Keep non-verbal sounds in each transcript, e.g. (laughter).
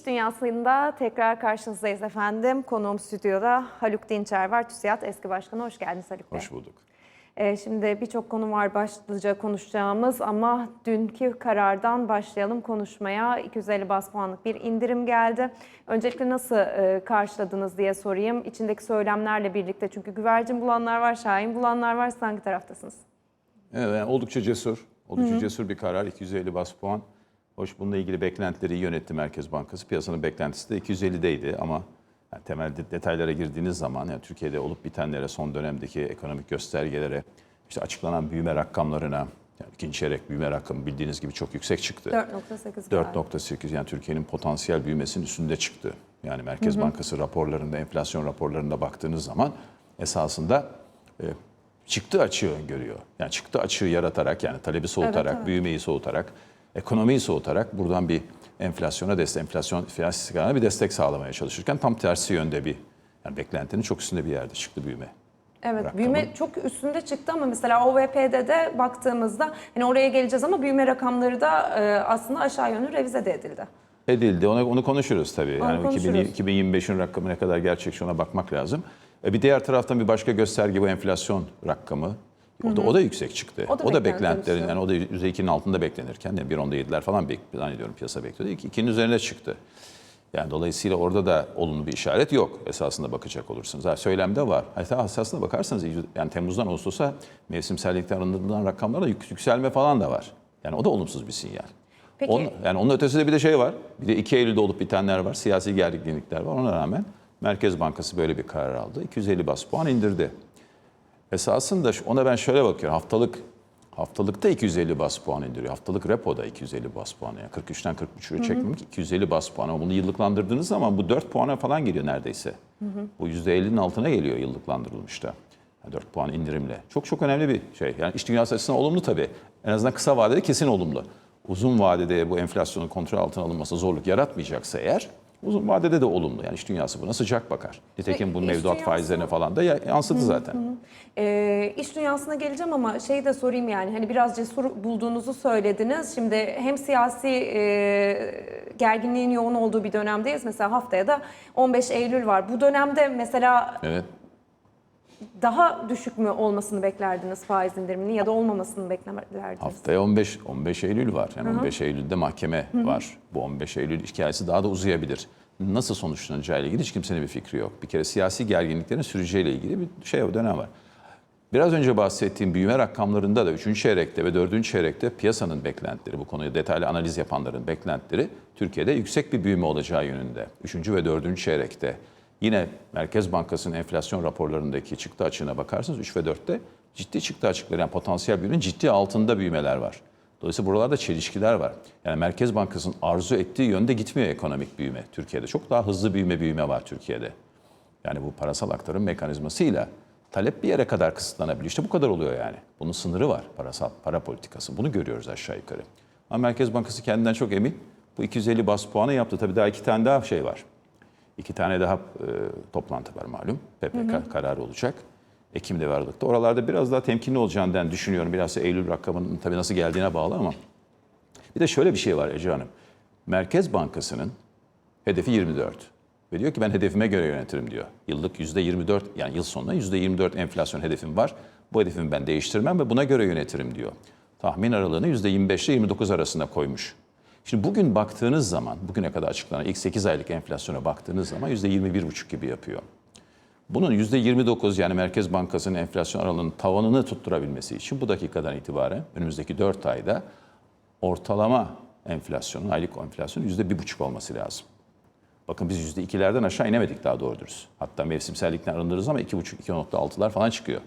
İş Dünyası'nda tekrar karşınızdayız efendim. Konuğum stüdyoda Haluk Dinçer var. TÜSİAD eski başkanı. Hoş geldiniz Haluk Bey. Hoş bulduk. Ee, şimdi birçok konu var başlıca konuşacağımız ama dünkü karardan başlayalım konuşmaya. 250 bas puanlık bir indirim geldi. Öncelikle nasıl e, karşıladınız diye sorayım. İçindeki söylemlerle birlikte çünkü güvercin bulanlar var, şahin bulanlar var. Siz hangi taraftasınız? Evet, yani oldukça cesur. Oldukça cesur bir karar. 250 bas puan. Hoş bununla ilgili beklentileri iyi yönetti Merkez Bankası. Piyasanın beklentisi de 250'deydi ama yani temel de- detaylara girdiğiniz zaman yani Türkiye'de olup bitenlere, son dönemdeki ekonomik göstergelere, işte açıklanan büyüme rakamlarına, yani ikinci çeyrek büyüme rakamı bildiğiniz gibi çok yüksek çıktı. 4.8 galiba. 4.8 yani Türkiye'nin potansiyel büyümesinin üstünde çıktı. Yani Merkez Bankası raporlarında, enflasyon raporlarında baktığınız zaman esasında e, çıktı açığı öngörüyor. Yani çıktı açığı yaratarak yani talebi soğutarak, evet. büyümeyi soğutarak, ekonomiyi soğutarak buradan bir enflasyona destek, enflasyon fiyat istikrarına bir destek sağlamaya çalışırken tam tersi yönde bir yani beklentinin çok üstünde bir yerde çıktı büyüme. Evet rakamı. büyüme çok üstünde çıktı ama mesela OVP'de de baktığımızda hani oraya geleceğiz ama büyüme rakamları da e, aslında aşağı yönlü revize de edildi. Edildi. Onu, onu konuşuruz tabii. Onu Yani konuşuruz. 2000 2025'in rakamı ne kadar gerçekçi ona bakmak lazım. E bir diğer taraftan bir başka gösterge bu enflasyon rakamı. O da, o da yüksek çıktı. O da O da, beklentilerin yani o da %2'nin altında beklenirken yani 1.7'ler falan bek, zannediyorum piyasa bekliyordu. İki- İkinin üzerine çıktı. Yani dolayısıyla orada da olumlu bir işaret yok esasında bakacak olursunuz. Ha, söylemde var. Hatta esasında bakarsanız yani Temmuz'dan Ağustos'a mevsimsellikten alınılan rakamlarda yük- yükselme falan da var. Yani o da olumsuz bir sinyal. Peki- Onun- yani onun ötesinde bir de şey var. Bir de 2 Eylül'de olup bitenler var. Siyasi gerginlikler var. Ona rağmen Merkez Bankası böyle bir karar aldı. 250 bas puan indirdi. Esasında ona ben şöyle bakıyorum. Haftalık haftalıkta 250 bas puan indiriyor. Haftalık repoda 250 bas puan. Yani 43'ten 43'e çekmemek 250 bas puan. Ama bunu yıllıklandırdığınız zaman bu 4 puana falan geliyor neredeyse. Bu %50'nin altına geliyor yıllıklandırılmışta. Yani 4 puan indirimle. Çok çok önemli bir şey. Yani iş dünyası açısından olumlu tabii. En azından kısa vadede kesin olumlu. Uzun vadede bu enflasyonun kontrol altına alınması zorluk yaratmayacaksa eğer uzun vadede de olumlu. Yani iş dünyası buna sıcak bakar. Nitekim bu mevduat dünyası- faizlerine falan da ya- yansıdı zaten. Ee, iş dünyasına geleceğim ama şeyi de sorayım yani hani biraz cesur bulduğunuzu söylediniz. Şimdi hem siyasi e, gerginliğin yoğun olduğu bir dönemdeyiz. Mesela haftaya da 15 Eylül var. Bu dönemde mesela Evet. Daha düşük mü olmasını beklerdiniz faiz indiriminin ya da olmamasını beklerdiniz? Haftaya 15 15 Eylül var. Yani 15 Eylül'de mahkeme var. Bu 15 Eylül hikayesi daha da uzayabilir. Nasıl sonuçlanacağı ile ilgili hiç kimsenin bir fikri yok. Bir kere siyasi gerginliklerin süreceğiyle ilgili bir şey bir dönem var. Biraz önce bahsettiğim büyüme rakamlarında da 3. çeyrekte ve 4. çeyrekte piyasanın beklentileri, bu konuyu detaylı analiz yapanların beklentileri Türkiye'de yüksek bir büyüme olacağı yönünde. 3. ve 4. çeyrekte yine Merkez Bankası'nın enflasyon raporlarındaki çıktı açığına bakarsanız 3 ve 4'te ciddi çıktı açıkları yani potansiyel büyümenin ciddi altında büyümeler var. Dolayısıyla buralarda çelişkiler var. Yani Merkez Bankası'nın arzu ettiği yönde gitmiyor ekonomik büyüme Türkiye'de. Çok daha hızlı büyüme büyüme var Türkiye'de. Yani bu parasal aktarım mekanizmasıyla talep bir yere kadar kısıtlanabiliyor. İşte bu kadar oluyor yani. Bunun sınırı var parasal para politikası. Bunu görüyoruz aşağı yukarı. Ama Merkez Bankası kendinden çok emin. Bu 250 bas puanı yaptı. Tabii daha iki tane daha şey var. İki tane daha e, toplantı var malum. PPK kararı olacak. Ekim'de ve Aralık'ta. Oralarda biraz daha temkinli olacağını ben düşünüyorum. Biraz da Eylül rakamının tabii nasıl geldiğine bağlı ama. Bir de şöyle bir şey var Ece Hanım. Merkez Bankası'nın hedefi 24. Ve diyor ki ben hedefime göre yönetirim diyor. Yıllık %24 yani yıl sonuna %24 enflasyon hedefim var. Bu hedefimi ben değiştirmem ve buna göre yönetirim diyor. Tahmin aralığını %25 ile 29 arasında koymuş. Şimdi bugün baktığınız zaman, bugüne kadar açıklanan ilk 8 aylık enflasyona baktığınız zaman %21,5 gibi yapıyor. Bunun %29 yani Merkez Bankası'nın enflasyon aralığının tavanını tutturabilmesi için bu dakikadan itibaren önümüzdeki 4 ayda ortalama enflasyonun, aylık enflasyonun %1,5 olması lazım. Bakın biz %2'lerden aşağı inemedik daha doğru dürüst. Hatta mevsimsellikten arındırırız ama 2,5-2.6'lar falan çıkıyor.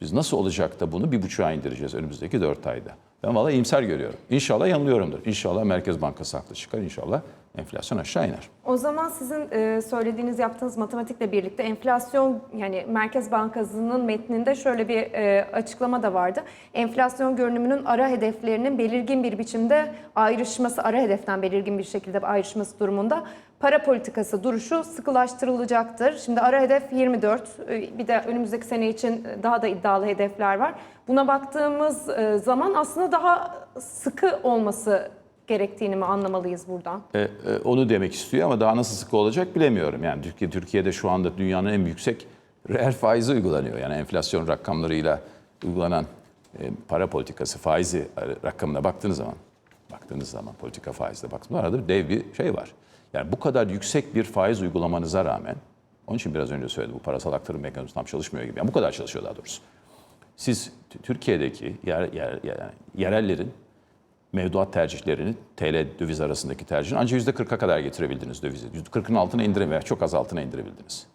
Biz nasıl olacak da bunu bir buçuğa indireceğiz önümüzdeki 4 ayda? Ben valla iyimser görüyorum. İnşallah yanılıyorumdur. İnşallah Merkez Bankası haklı çıkar. İnşallah enflasyon aşağı iner. O zaman sizin e, söylediğiniz, yaptığınız matematikle birlikte enflasyon yani Merkez Bankası'nın metninde şöyle bir e, açıklama da vardı. Enflasyon görünümünün ara hedeflerinin belirgin bir biçimde ayrışması, ara hedeften belirgin bir şekilde ayrışması durumunda para politikası duruşu sıkılaştırılacaktır. Şimdi ara hedef 24, e, bir de önümüzdeki sene için daha da iddialı hedefler var. Buna baktığımız e, zaman aslında daha sıkı olması gerektiğini mi anlamalıyız buradan? E, e, onu demek istiyor ama daha nasıl sık olacak bilemiyorum. Yani Türkiye Türkiye'de şu anda dünyanın en yüksek (laughs) reel faizi uygulanıyor. Yani enflasyon rakamlarıyla uygulanan e, para politikası faizi e, rakamına baktığınız zaman baktığınız zaman politika faizle baktığınız zaman arada dev bir şey var. Yani bu kadar yüksek bir faiz uygulamanıza rağmen onun için biraz önce söyledim bu parasal aktarım mekanizması tam çalışmıyor gibi. Yani bu kadar çalışıyor daha doğrusu. Siz Türkiye'deki yer, yer, yer- yerellerin mevduat tercihlerini TL döviz arasındaki tercihini ancak %40'a kadar getirebildiniz dövizi. %40'ın altına indirin çok az altına indirebildiniz.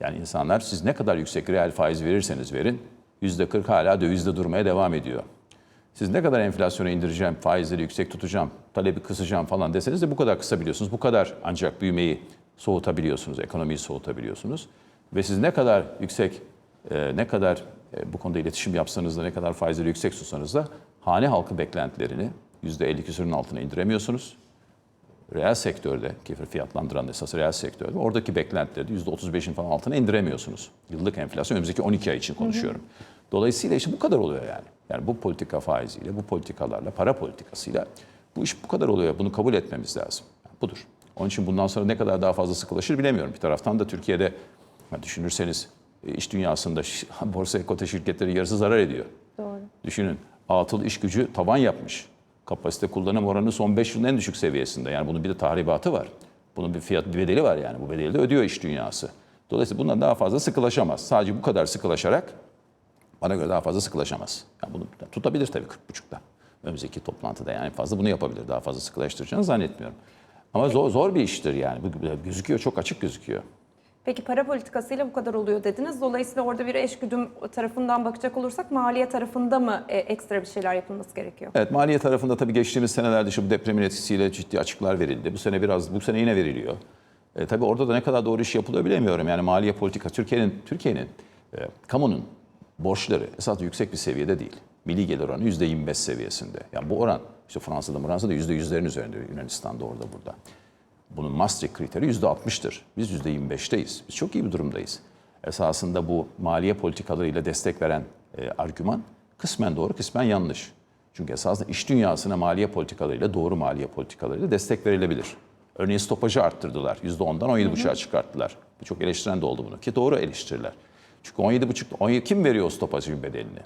Yani insanlar siz ne kadar yüksek reel faiz verirseniz verin %40 hala dövizde durmaya devam ediyor. Siz ne kadar enflasyonu indireceğim, faizleri yüksek tutacağım, talebi kısacağım falan deseniz de bu kadar kısabiliyorsunuz. Bu kadar ancak büyümeyi soğutabiliyorsunuz, ekonomiyi soğutabiliyorsunuz. Ve siz ne kadar yüksek, e, ne kadar bu konuda iletişim yapsanız da, ne kadar faizleri yüksek tutsanız da hane halkı beklentilerini %50 küsurun altına indiremiyorsunuz. Reel sektörde, ki fiyatlandıran esas reel sektörde, oradaki beklentileri de %35'in falan altına indiremiyorsunuz. Yıllık enflasyon önümüzdeki 12 ay için konuşuyorum. Dolayısıyla işte bu kadar oluyor yani. Yani bu politika faiziyle, bu politikalarla, para politikasıyla bu iş bu kadar oluyor. Bunu kabul etmemiz lazım. Yani budur. Onun için bundan sonra ne kadar daha fazla sıkılaşır bilemiyorum. Bir taraftan da Türkiye'de düşünürseniz e, iş dünyasında (laughs) borsa ekote şirketleri yarısı zarar ediyor. Doğru. Düşünün atıl iş gücü taban yapmış. Kapasite kullanım oranı son 5 yılın en düşük seviyesinde. Yani bunun bir de tahribatı var. Bunun bir fiyat bir bedeli var yani. Bu bedeli de ödüyor iş dünyası. Dolayısıyla bundan daha fazla sıkılaşamaz. Sadece bu kadar sıkılaşarak bana göre daha fazla sıkılaşamaz. Yani bunu tutabilir tabii 40.5'ta. Önümüzdeki toplantıda yani fazla bunu yapabilir. Daha fazla sıkılaştıracağını zannetmiyorum. Ama zor, zor bir iştir yani. Bu gözüküyor, çok açık gözüküyor. Peki para politikasıyla bu kadar oluyor dediniz. Dolayısıyla orada bir eşgüdüm tarafından bakacak olursak maliye tarafında mı e, ekstra bir şeyler yapılması gerekiyor? Evet maliye tarafında tabii geçtiğimiz senelerde şu depremin etkisiyle ciddi açıklar verildi. Bu sene biraz bu sene yine veriliyor. E, tabii orada da ne kadar doğru iş yapılıyor bilemiyorum. Yani maliye politika Türkiye'nin Türkiye'nin e, kamunun borçları esas yüksek bir seviyede değil. Milli gelir oranı %25 seviyesinde. Yani bu oran işte Fransa'da Fransa'da %100'lerin üzerinde Yunanistan'da orada burada. Bunun Maastricht kriteri %60'tır. Biz %25'teyiz. Biz çok iyi bir durumdayız. Esasında bu maliye politikalarıyla destek veren e, argüman kısmen doğru, kısmen yanlış. Çünkü esasında iş dünyasına maliye politikalarıyla, doğru maliye politikalarıyla destek verilebilir. Örneğin stopajı arttırdılar. %10'dan 17,5'a çıkarttılar. Çok eleştiren de oldu bunu ki doğru eleştiriler. Çünkü 17,5 17 kim veriyor o stopajın bedelini?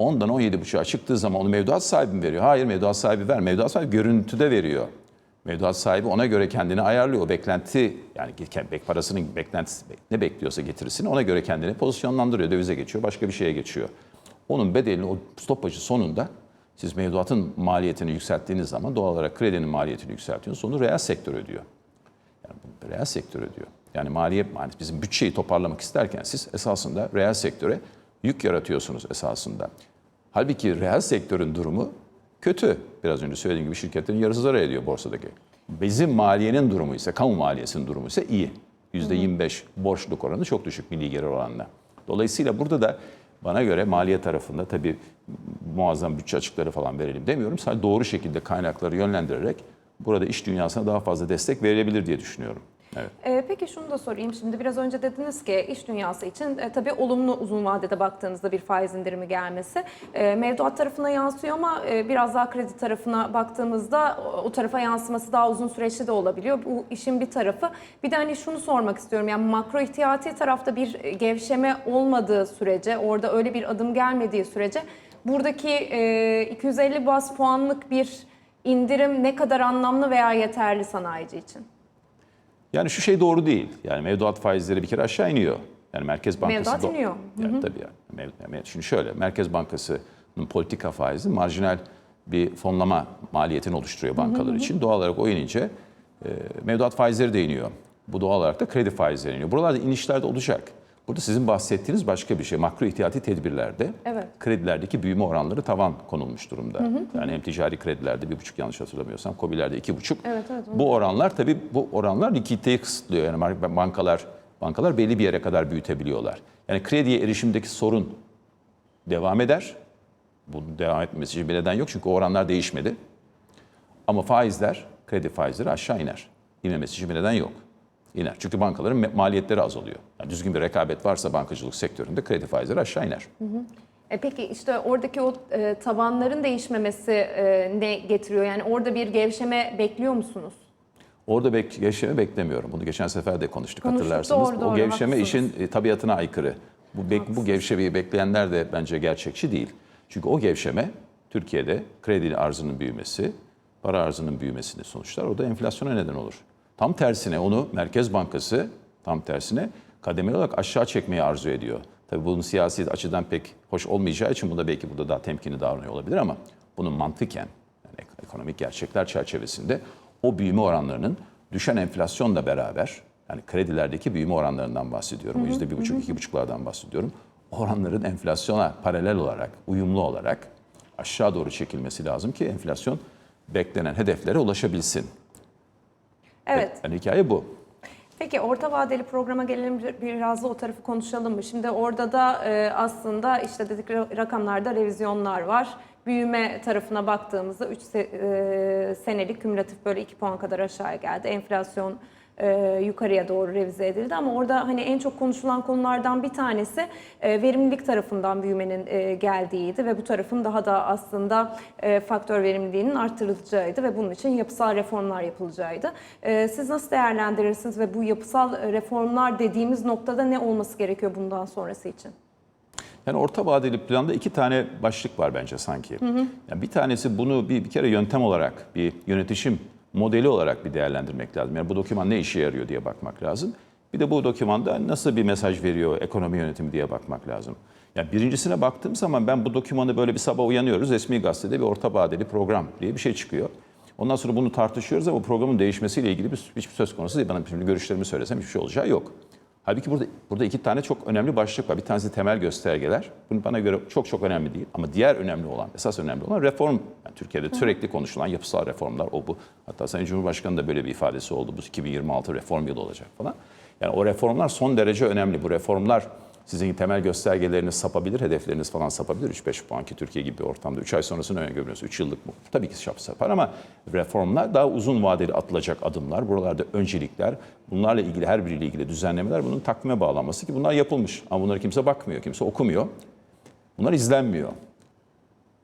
10'dan 17,5'a çıktığı zaman onu mevduat sahibi mi veriyor? Hayır mevduat sahibi ver. Mevduat sahibi görüntüde veriyor. Mevduat sahibi ona göre kendini ayarlıyor. O beklenti yani bek parasının beklentisi ne bekliyorsa getirisini ona göre kendini pozisyonlandırıyor. Dövize geçiyor, başka bir şeye geçiyor. Onun bedelini o stopajı sonunda siz mevduatın maliyetini yükselttiğiniz zaman doğal olarak kredinin maliyetini yükseltiyorsunuz. Onu reel sektör ödüyor. Yani reel sektör ödüyor. Yani maliye yani bizim bütçeyi toparlamak isterken siz esasında reel sektöre yük yaratıyorsunuz esasında. Halbuki reel sektörün durumu kötü. Biraz önce söylediğim gibi şirketlerin yarısı zarar ediyor borsadaki. Bizim maliyenin durumu ise, kamu maliyesinin durumu ise iyi. %25 borçluk oranı çok düşük milli gelir oranla. Dolayısıyla burada da bana göre maliye tarafında tabii muazzam bütçe açıkları falan verelim demiyorum. Sadece doğru şekilde kaynakları yönlendirerek burada iş dünyasına daha fazla destek verilebilir diye düşünüyorum. Evet. Ee, peki şunu da sorayım. Şimdi biraz önce dediniz ki iş dünyası için e, tabii olumlu uzun vadede baktığınızda bir faiz indirimi gelmesi. E, mevduat tarafına yansıyor ama e, biraz daha kredi tarafına baktığımızda o, o tarafa yansıması daha uzun süreçli de olabiliyor. Bu işin bir tarafı. Bir de hani şunu sormak istiyorum. Yani makro ihtiyati tarafta bir e, gevşeme olmadığı sürece, orada öyle bir adım gelmediği sürece buradaki e, 250 bas puanlık bir indirim ne kadar anlamlı veya yeterli sanayici için? Yani şu şey doğru değil. Yani mevduat faizleri bir kere aşağı iniyor. Yani Merkez Bankası... Mevduat iniyor. Yani tabii yani. Mev- yani Şimdi şöyle, Merkez Bankası'nın politika faizi marjinal bir fonlama maliyetini oluşturuyor bankalar için. Doğal olarak o inince e, mevduat faizleri de iniyor. Bu doğal olarak da kredi faizleri iniyor. Buralarda inişler de olacak. Burada sizin bahsettiğiniz başka bir şey. Makro ihtiyati tedbirlerde Evet. kredilerdeki büyüme oranları tavan konulmuş durumda. Yani hem ticari kredilerde bir buçuk yanlış hatırlamıyorsam, COBİ'lerde iki buçuk. Evet, evet, Bu oranlar tabii bu oranlar likiditeyi kısıtlıyor. Yani bankalar bankalar belli bir yere kadar büyütebiliyorlar. Yani krediye erişimdeki sorun devam eder. Bunun devam etmesi için bir neden yok çünkü oranlar değişmedi. Ama faizler, kredi faizleri aşağı iner. İnmemesi için bir neden yok. İner. Çünkü bankaların maliyetleri azalıyor. Yani düzgün bir rekabet varsa bankacılık sektöründe kredi faizleri aşağı iner. E peki işte oradaki o e, tabanların değişmemesi e, ne getiriyor? Yani orada bir gevşeme bekliyor musunuz? Orada bek gevşeme beklemiyorum. Bunu geçen sefer de konuştuk, Konuştuk, hatırlarsanız. doğru, doğru, o gevşeme haklısınız. işin e, tabiatına aykırı. Bu, bek- bu gevşemeyi bekleyenler de bence gerçekçi değil. Çünkü o gevşeme Türkiye'de kredi arzının büyümesi, para arzının büyümesini sonuçlar. O da enflasyona neden olur. Tam tersine onu Merkez Bankası tam tersine kademeli olarak aşağı çekmeyi arzu ediyor. Tabii bunun siyasi açıdan pek hoş olmayacağı için bu da belki burada daha temkinli davranıyor olabilir ama bunun mantıken yani ek- ekonomik gerçekler çerçevesinde o büyüme oranlarının düşen enflasyonla beraber yani kredilerdeki büyüme oranlarından bahsediyorum. Yüzde bir buçuk, iki buçuklardan bahsediyorum. Oranların enflasyona paralel olarak, uyumlu olarak aşağı doğru çekilmesi lazım ki enflasyon beklenen hedeflere ulaşabilsin. Evet. Yani hikaye bu. Peki orta vadeli programa gelelim bir- biraz da o tarafı konuşalım mı? Şimdi orada da e, aslında işte dedik ra- rakamlarda revizyonlar var. Büyüme tarafına baktığımızda 3 senelik kümülatif böyle 2 puan kadar aşağıya geldi. Enflasyon e, yukarıya doğru revize edildi ama orada hani en çok konuşulan konulardan bir tanesi e, verimlilik tarafından büyümenin e, geldiğiydi ve bu tarafın daha da aslında e, faktör verimliliğinin artırılacağıydı ve bunun için yapısal reformlar yapılacağıydı. E, siz nasıl değerlendirirsiniz ve bu yapısal reformlar dediğimiz noktada ne olması gerekiyor bundan sonrası için? Yani orta vadeli planda iki tane başlık var bence sanki. Yani bir tanesi bunu bir, bir kere yöntem olarak, bir yönetişim modeli olarak bir değerlendirmek lazım. Yani bu doküman ne işe yarıyor diye bakmak lazım. Bir de bu dokümanda nasıl bir mesaj veriyor ekonomi yönetimi diye bakmak lazım. Yani birincisine baktığım zaman ben bu dokümanı böyle bir sabah uyanıyoruz. Resmi gazetede bir orta vadeli program diye bir şey çıkıyor. Ondan sonra bunu tartışıyoruz ama programın değişmesiyle ilgili bir, hiçbir söz konusu değil. Bana şimdi görüşlerimi söylesem hiçbir şey olacağı yok. Halbuki burada burada iki tane çok önemli başlık var. Bir tanesi temel göstergeler. Bunu bana göre çok çok önemli değil. Ama diğer önemli olan, esas önemli olan reform. Yani Türkiye'de sürekli konuşulan yapısal reformlar o bu. Hatta Sayın Cumhurbaşkanı da böyle bir ifadesi oldu. Bu 2026 reform yılı olacak falan. Yani o reformlar son derece önemli. Bu reformlar sizin temel göstergeleriniz sapabilir, hedefleriniz falan sapabilir. 3-5 puan ki Türkiye gibi bir ortamda 3 ay sonrasını öngörüyoruz. 3 yıllık bu. Tabii ki şap sapar ama reformlar daha uzun vadeli atılacak adımlar. Buralarda öncelikler, bunlarla ilgili her biriyle ilgili düzenlemeler bunun takvime bağlanması ki bunlar yapılmış. Ama bunları kimse bakmıyor, kimse okumuyor. Bunlar izlenmiyor.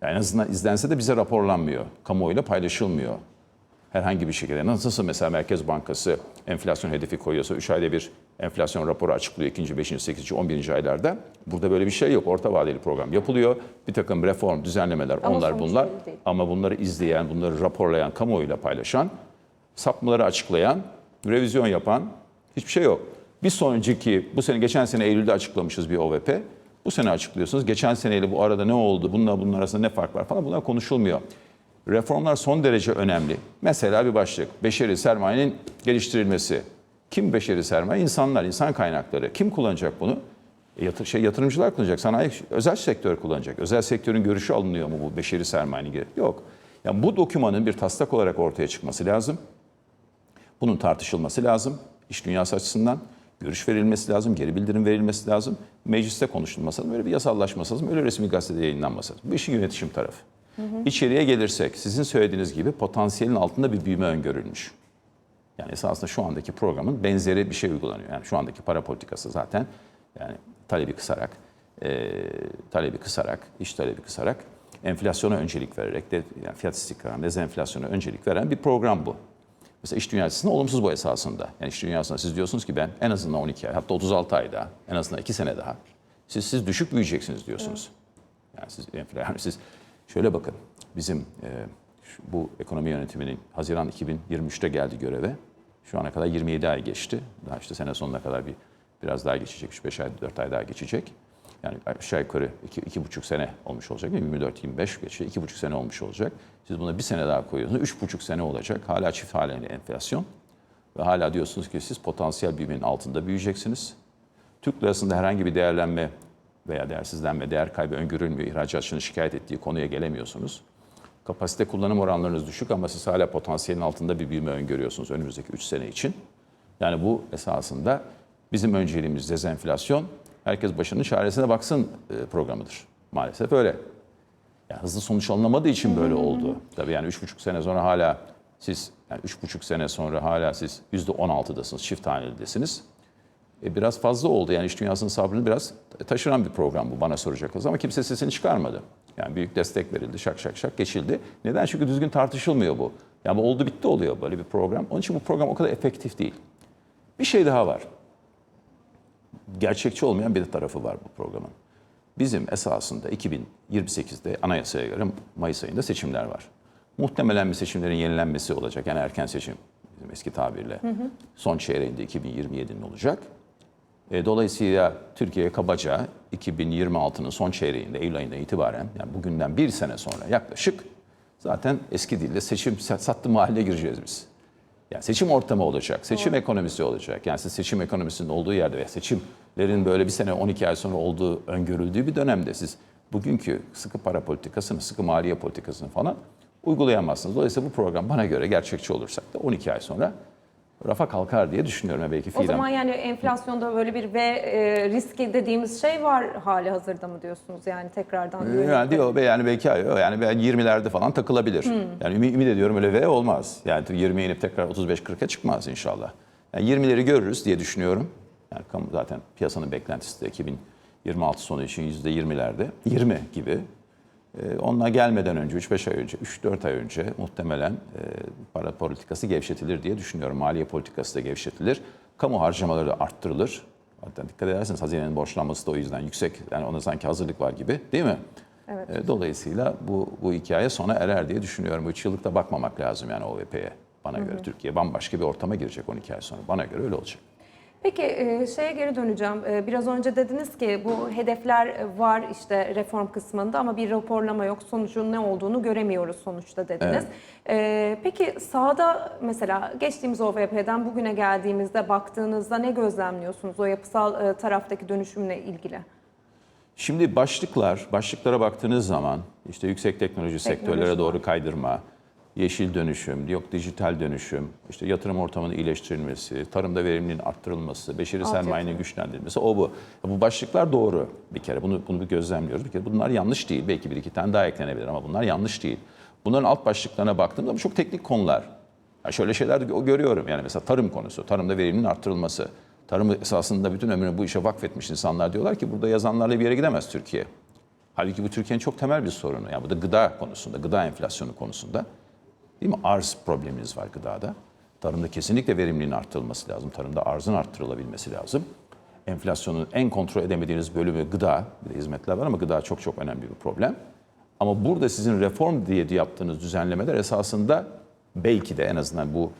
Yani en azından izlense de bize raporlanmıyor. Kamuoyuyla paylaşılmıyor. Herhangi bir şekilde. Nasılsa mesela Merkez Bankası enflasyon hedefi koyuyorsa 3 ayda bir enflasyon raporu açıklıyor. 2. 5. 8. 11. aylarda. Burada böyle bir şey yok. Orta vadeli program yapılıyor. Bir takım reform, düzenlemeler Ama onlar bunlar. değil. Ama bunları izleyen, bunları raporlayan, kamuoyuyla paylaşan, sapmaları açıklayan, revizyon yapan hiçbir şey yok. Bir sonraki, bu sene geçen sene Eylül'de açıklamışız bir OVP. Bu sene açıklıyorsunuz. Geçen seneyle bu arada ne oldu, bununla bunun arasında ne fark var falan bunlar konuşulmuyor. Reformlar son derece önemli. Mesela bir başlık, beşeri sermayenin geliştirilmesi. Kim beşeri sermaye? İnsanlar, insan kaynakları. Kim kullanacak bunu? E, yatır, şey, yatırımcılar kullanacak, sanayi, özel sektör kullanacak. Özel sektörün görüşü alınıyor mu bu beşeri sermayenin? Yok. Yani bu dokümanın bir taslak olarak ortaya çıkması lazım. Bunun tartışılması lazım iş dünyası açısından. Görüş verilmesi lazım, geri bildirim verilmesi lazım. Mecliste konuşulması lazım, böyle bir yasallaşması lazım, öyle resmi gazetede yayınlanması lazım. Bu işin yönetişim tarafı. İçeriye gelirsek, sizin söylediğiniz gibi potansiyelin altında bir büyüme öngörülmüş. Yani esasında şu andaki programın benzeri bir şey uygulanıyor. Yani şu andaki para politikası zaten yani talebi kısarak, e, talebi kısarak, iş talebi kısarak, enflasyona öncelik vererek, de, yani fiyat istikrarına, dezenflasyona öncelik veren bir program bu. Mesela iş dünyasında olumsuz bu esasında. Yani iş dünyasında siz diyorsunuz ki ben en azından 12 ay, hatta 36 ay daha, en azından 2 sene daha. Siz siz düşük büyüyeceksiniz diyorsunuz. Yani siz yani siz şöyle bakın. Bizim e, bu ekonomi yönetiminin Haziran 2023'te geldi göreve. Şu ana kadar 27 ay geçti. Daha işte sene sonuna kadar bir biraz daha geçecek. 3-5 ay, 4 ay daha geçecek. Yani aşağı yukarı 2 iki, buçuk sene olmuş olacak. 24-25 geçiyor. 2,5 sene olmuş olacak. Siz buna bir sene daha koyuyorsunuz. 3,5 sene olacak. Hala çift haneli enflasyon. Ve hala diyorsunuz ki siz potansiyel büyümenin altında büyüyeceksiniz. Türk lirasında herhangi bir değerlenme veya değersizlenme, değer kaybı öngörülmüyor. İhracatçının şikayet ettiği konuya gelemiyorsunuz. Kapasite kullanım oranlarınız düşük ama siz hala potansiyelin altında bir büyüme öngörüyorsunuz önümüzdeki 3 sene için. Yani bu esasında bizim önceliğimiz dezenflasyon, herkes başının çaresine baksın e, programıdır. Maalesef öyle. Yani hızlı sonuç alınamadığı için böyle oldu. Tabii yani üç buçuk sene sonra hala siz, yani üç buçuk sene sonra hala siz yüzde on altıdasınız, çift hanelidesiniz. E, biraz fazla oldu. Yani iş dünyasının sabrını biraz taşıran bir program bu bana soracak olursa ama kimse sesini çıkarmadı. Yani büyük destek verildi, şak şak şak geçildi. Neden? Çünkü düzgün tartışılmıyor bu. Yani bu oldu bitti oluyor böyle bir program. Onun için bu program o kadar efektif değil. Bir şey daha var. Gerçekçi olmayan bir tarafı var bu programın. Bizim esasında 2028'de anayasaya göre Mayıs ayında seçimler var. Muhtemelen bir seçimlerin yenilenmesi olacak. Yani erken seçim bizim eski tabirle. Son çeyreğinde 2027'nin olacak. E, dolayısıyla Türkiye kabaca 2026'nın son çeyreğinde Eylül ayından itibaren yani bugünden bir sene sonra yaklaşık zaten eski dille seçim sattı mahalle gireceğiz biz. Yani seçim ortamı olacak, seçim ekonomisi olacak. Yani siz seçim ekonomisinin olduğu yerde veya seçimlerin böyle bir sene 12 ay sonra olduğu öngörüldüğü bir dönemde siz bugünkü sıkı para politikasını, sıkı maliye politikasını falan uygulayamazsınız. Dolayısıyla bu program bana göre gerçekçi olursak da 12 ay sonra rafa kalkar diye düşünüyorum. Belki O fiilen zaman yani enflasyonda böyle bir V e, riski dediğimiz şey var hali hazırda mı diyorsunuz? Yani tekrardan Yani diyor yani belki yani ben 20'lerde falan takılabilir. Yani ümit, ümit ediyorum öyle V olmaz. Yani 20'ye inip tekrar 35-40'a çıkmaz inşallah. Yani 20'leri görürüz diye düşünüyorum. Yani kamu- zaten piyasanın beklentisi de 2026 sonu için %20'lerde. 20 gibi. Ee, Onlar gelmeden önce 3-5 ay önce, 3-4 ay önce muhtemelen e, para politikası gevşetilir diye düşünüyorum. Maliye politikası da gevşetilir. Kamu harcamaları da arttırılır. Hatta dikkat ederseniz hazinenin borçlanması da o yüzden yüksek. Yani ona sanki hazırlık var gibi değil mi? Evet. E, Dolayısıyla bu, bu hikaye sona erer diye düşünüyorum. Bu üç yıllık da bakmamak lazım yani OVP'ye. Bana göre Türkiye bambaşka bir ortama girecek 12 ay sonra. Bana göre öyle olacak. Peki e, şeye geri döneceğim. E, Biraz önce dediniz ki bu hedefler var işte reform kısmında ama bir raporlama yok. Sonucun ne olduğunu göremiyoruz sonuçta dediniz. E, Peki sahada mesela geçtiğimiz OVP'den bugüne geldiğimizde baktığınızda ne gözlemliyorsunuz o yapısal taraftaki dönüşümle ilgili? Şimdi başlıklar, başlıklara baktığınız zaman işte yüksek teknoloji sektörlere var. doğru kaydırma, yeşil dönüşüm, yok dijital dönüşüm, işte yatırım ortamının iyileştirilmesi, tarımda verimliliğin arttırılması, beşeri sermayenin güçlendirilmesi, o bu. Bu başlıklar doğru bir kere. Bunu, bunu bir gözlemliyoruz. Bir kere bunlar yanlış değil. Belki bir iki tane daha eklenebilir ama bunlar yanlış değil. Bunların alt başlıklarına baktığımda bu çok teknik konular. Ya şöyle şeyler de görüyorum. Yani mesela tarım konusu, tarımda verimliliğin arttırılması. Tarımı esasında bütün ömrünü bu işe vakfetmiş insanlar diyorlar ki burada yazanlarla bir yere gidemez Türkiye. Halbuki bu Türkiye'nin çok temel bir sorunu. Yani bu da gıda konusunda, gıda enflasyonu konusunda. Değil mi? Arz problemimiz var gıdada. Tarımda kesinlikle verimliliğin arttırılması lazım. Tarımda arzın arttırılabilmesi lazım. Enflasyonun en kontrol edemediğiniz bölümü gıda. Bir de hizmetler var ama gıda çok çok önemli bir problem. Ama burada sizin reform diye yaptığınız düzenlemeler esasında belki de en azından bu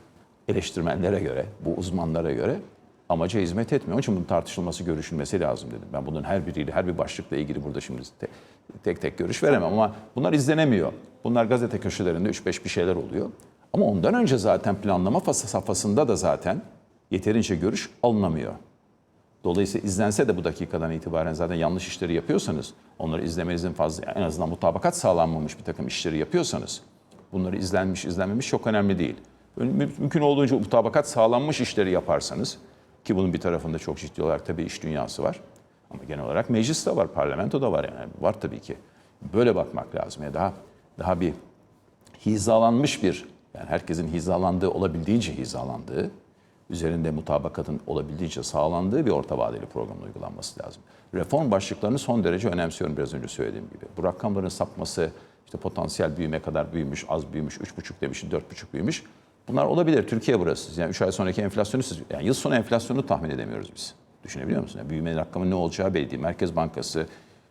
eleştirmenlere göre, bu uzmanlara göre amaca hizmet etmiyor. Onun için bunun tartışılması, görüşülmesi lazım dedim. Ben bunun her biriyle, her bir başlıkla ilgili burada şimdi tek tek görüş veremem ama bunlar izlenemiyor. Bunlar gazete köşelerinde 3-5 bir şeyler oluyor. Ama ondan önce zaten planlama safhasında da zaten yeterince görüş alınamıyor. Dolayısıyla izlense de bu dakikadan itibaren zaten yanlış işleri yapıyorsanız, onları izlemenizin fazla, en azından mutabakat sağlanmamış bir takım işleri yapıyorsanız, bunları izlenmiş, izlenmemiş çok önemli değil. Mü- Mümkün olduğunca mutabakat sağlanmış işleri yaparsanız, ki bunun bir tarafında çok ciddi olarak tabii iş dünyası var. Ama genel olarak meclis de var, parlamento da var yani var tabii ki. Böyle bakmak lazım. Ya daha daha bir hizalanmış bir, yani herkesin hizalandığı, olabildiğince hizalandığı, üzerinde mutabakatın olabildiğince sağlandığı bir orta vadeli programın uygulanması lazım. Reform başlıklarını son derece önemsiyorum biraz önce söylediğim gibi. Bu rakamların sapması, işte potansiyel büyüme kadar büyümüş, az büyümüş, 3,5 demişin 4,5 büyümüş. Bunlar olabilir. Türkiye burası. Yani 3 ay sonraki enflasyonu siz, yani yıl sonu enflasyonu tahmin edemiyoruz biz. Düşünebiliyor musunuz? Yani büyüme rakamının ne olacağı belli değil. Merkez Bankası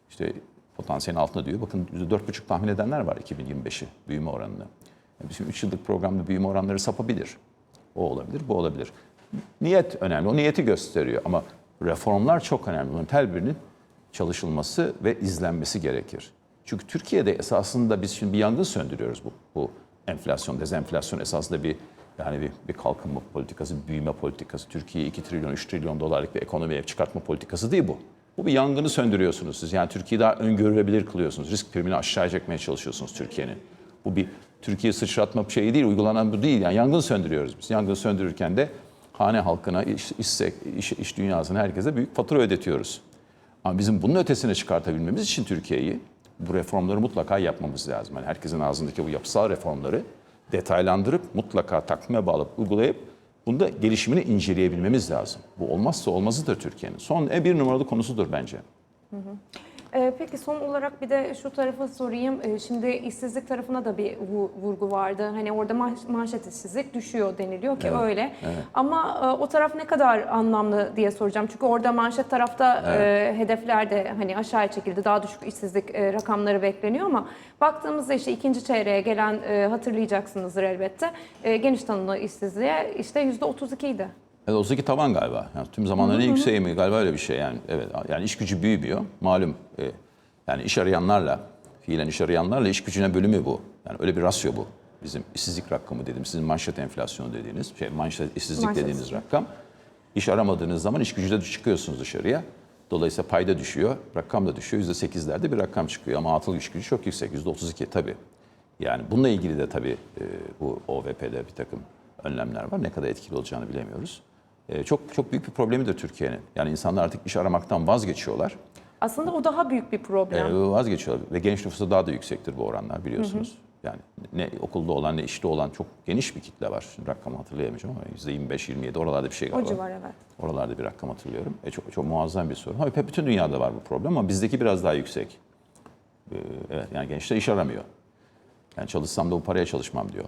işte potansiyelin altında diyor. Bakın %4,5 tahmin edenler var 2025'i büyüme oranını. Yani bizim 3 yıllık programda büyüme oranları sapabilir. O olabilir, bu olabilir. Niyet önemli. O niyeti gösteriyor ama reformlar çok önemli. Bunların her çalışılması ve izlenmesi gerekir. Çünkü Türkiye'de esasında biz şimdi bir yangın söndürüyoruz bu, bu enflasyon, dezenflasyon esasında bir yani bir, bir kalkınma politikası, büyüme politikası. Türkiye 2 trilyon, 3 trilyon dolarlık bir ekonomiye çıkartma politikası değil bu. Bu bir yangını söndürüyorsunuz siz. Yani Türkiye'yi daha öngörülebilir kılıyorsunuz. Risk primini aşağı çekmeye çalışıyorsunuz Türkiye'nin. Bu bir Türkiye sıçratma şeyi değil, uygulanan bu değil. Yani yangın söndürüyoruz biz. Yangın söndürürken de hane halkına, iş, iş, iş, iş dünyasına herkese büyük fatura ödetiyoruz. Ama bizim bunun ötesine çıkartabilmemiz için Türkiye'yi bu reformları mutlaka yapmamız lazım. Yani herkesin ağzındaki bu yapısal reformları detaylandırıp mutlaka takvime bağlayıp uygulayıp Bunda gelişimini inceleyebilmemiz lazım. Bu olmazsa olmazıdır Türkiye'nin. Son e, bir numaralı konusudur bence. Ee, peki son olarak bir de şu tarafa sorayım. Ee, şimdi işsizlik tarafına da bir vu- vurgu vardı. Hani orada manşet işsizlik düşüyor deniliyor ki Evet, öyle. Ama e, o taraf ne kadar anlamlı diye soracağım. Çünkü orada manşet tarafta e, hedefler de hani aşağıya çekildi. Daha düşük işsizlik e, rakamları bekleniyor ama baktığımızda işte ikinci çeyreğe gelen e, hatırlayacaksınızdır elbette. E, geniş tanımlı işsizliğe işte %32 idi. Evet, 32 tavan galiba. Yani tüm zamanların en yükseği mi? Galiba öyle bir şey yani. Evet, yani iş gücü büyümüyor. Malum e, yani iş arayanlarla, fiilen iş arayanlarla iş gücüne bölümü bu. Yani öyle bir rasyo bu. Bizim işsizlik rakamı dedim. Sizin manşet enflasyonu dediğiniz, şey manşet işsizlik Manşet dediğiniz rakam. İş aramadığınız zaman iş gücüde çıkıyorsunuz dışarıya. Dolayısıyla payda düşüyor, rakam da düşüyor. %8'lerde bir rakam çıkıyor ama atıl iş gücü çok yüksek, %32 tabii. Yani bununla ilgili de tabii e, bu OVP'de bir takım önlemler var. Ne kadar etkili olacağını bilemiyoruz. E, çok çok büyük bir problemidir Türkiye'nin. Yani insanlar artık iş aramaktan vazgeçiyorlar. Aslında o daha büyük bir problem. E, vazgeçiyorlar ve genç nüfusta daha da yüksektir bu oranlar biliyorsunuz. Yani ne okulda olan ne işte olan çok geniş bir kitle var. Şimdi rakamı hatırlayamayacağım ama %25-27 oralarda bir şey o galiba. civar evet. Oralarda bir rakam hatırlıyorum. E çok, çok muazzam bir sorun. Hep bütün dünyada var bu problem ama bizdeki biraz daha yüksek. Ee, evet yani gençler iş aramıyor. Yani çalışsam da bu paraya çalışmam diyor.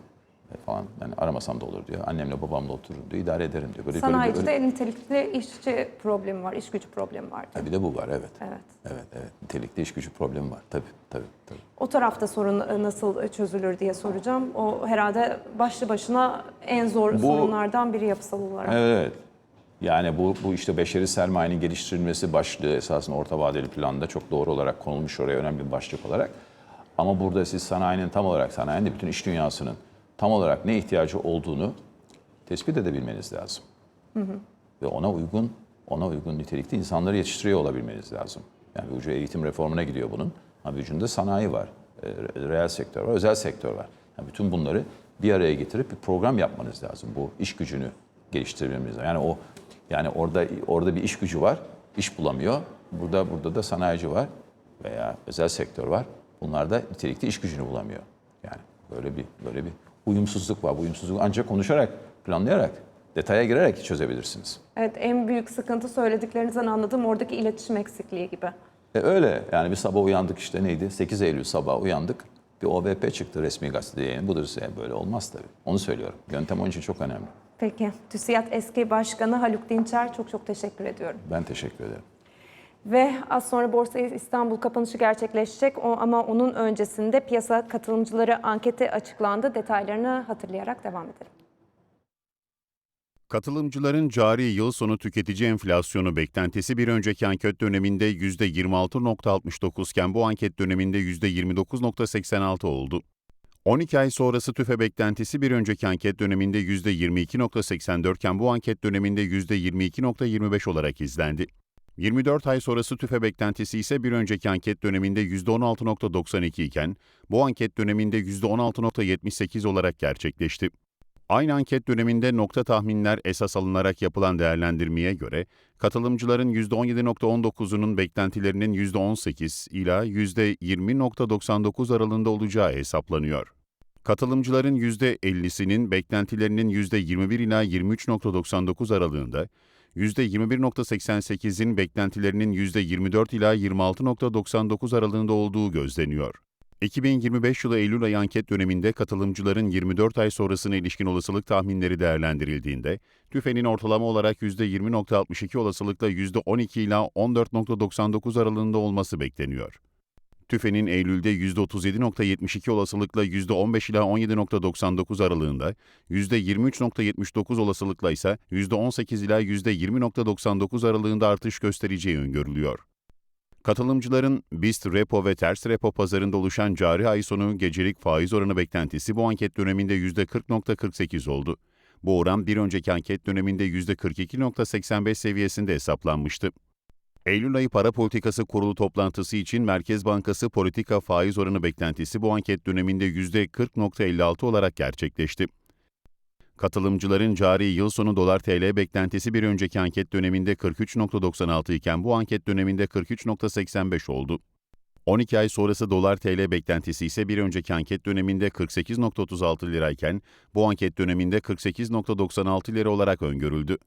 Falan. Yani aramasam da olur diyor. Annemle babamla otururum diyor. idare ederim diyor. Böyle, böyle, Sanayicide böyle, nitelikli işçi problemi var, iş gücü problemi var. Ha, bir de bu var evet. Evet. Evet evet. Nitelikli iş gücü problemi var. Tabii tabii. tabii. O tarafta sorun e, nasıl çözülür diye soracağım. O herhalde başlı başına en zor Bu- sorunlardan biri yapısal olarak. Evet. Yani bu, bu işte beşeri sermayenin geliştirilmesi başlığı esasında orta vadeli planda çok doğru olarak konulmuş oraya önemli bir başlık olarak. Ama burada siz sanayinin tam olarak, sanayinin de bütün iş dünyasının tam olarak ne ihtiyacı olduğunu tespit edebilmeniz lazım. Ve ona uygun, ona uygun nitelikli insanları yetiştiriyor olabilmeniz lazım. Yani ucu eğitim reformuna gidiyor bunun. Ama bir ucunda sanayi var, e, reel sektör var, özel sektör var. Yani bütün bunları bir araya getirip bir program yapmanız lazım. Bu iş gücünü geliştirmemiz lazım. Yani o yani orada orada bir iş gücü var, iş bulamıyor. Burada burada da sanayici var veya özel sektör var. Bunlar da nitelikli iş gücünü bulamıyor. Yani böyle bir böyle bir uyumsuzluk var. Bu uyumsuzluğu ancak konuşarak, planlayarak, detaya girerek çözebilirsiniz. Evet, en büyük sıkıntı söylediklerinizden anladığım oradaki iletişim eksikliği gibi. E öyle yani bir sabah uyandık işte neydi? 8 Eylül sabah uyandık. Bir OVP çıktı resmi gazetede yayın. Budur size böyle olmaz tabii. Onu söylüyorum. Yöntem onun için çok önemli. Peki, TÜSİAD eski başkanı Haluk Dinçer çok çok teşekkür ediyorum. Ben teşekkür ederim. Ve az sonra Borsa İstanbul kapanışı gerçekleşecek ama onun öncesinde piyasa katılımcıları anketi açıklandı. Detaylarını hatırlayarak devam edelim. Katılımcıların cari yıl sonu tüketici enflasyonu beklentisi bir önceki anket döneminde %26.69 iken bu anket döneminde %29.86 oldu. 12 ay sonrası tüfe beklentisi bir önceki anket döneminde %22.84 iken bu anket döneminde %22.25 olarak izlendi. 24 ay sonrası tüfe beklentisi ise bir önceki anket döneminde %16.92 iken bu anket döneminde %16.78 olarak gerçekleşti. Aynı anket döneminde nokta tahminler esas alınarak yapılan değerlendirmeye göre, katılımcıların %17.19'unun beklentilerinin %18 ila %20.99 aralığında olacağı hesaplanıyor. Katılımcıların %50'sinin beklentilerinin %21 ila 23.99 aralığında, %21.88'in beklentilerinin %24 ila 26.99 aralığında olduğu gözleniyor. 2025 yılı Eylül ayı anket döneminde katılımcıların 24 ay sonrasına ilişkin olasılık tahminleri değerlendirildiğinde, TÜFE'nin ortalama olarak %20.62 olasılıkla %12 ila 14.99 aralığında olması bekleniyor. TÜFE'nin Eylül'de %37.72 olasılıkla %15 ila 17.99 aralığında, %23.79 olasılıkla ise %18 ila %20.99 aralığında artış göstereceği öngörülüyor. Katılımcıların BIST repo ve ters repo pazarında oluşan cari ay sonu gecelik faiz oranı beklentisi bu anket döneminde %40.48 oldu. Bu oran bir önceki anket döneminde %42.85 seviyesinde hesaplanmıştı. Eylül ayı para politikası kurulu toplantısı için Merkez Bankası politika faiz oranı beklentisi bu anket döneminde %40.56 olarak gerçekleşti. Katılımcıların cari yıl sonu dolar TL beklentisi bir önceki anket döneminde 43.96 iken bu anket döneminde 43.85 oldu. 12 ay sonrası dolar TL beklentisi ise bir önceki anket döneminde 48.36 lirayken bu anket döneminde 48.96 lira olarak öngörüldü.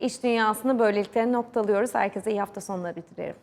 İş dünyasını böylelikle noktalıyoruz. Herkese iyi hafta sonları dilerim.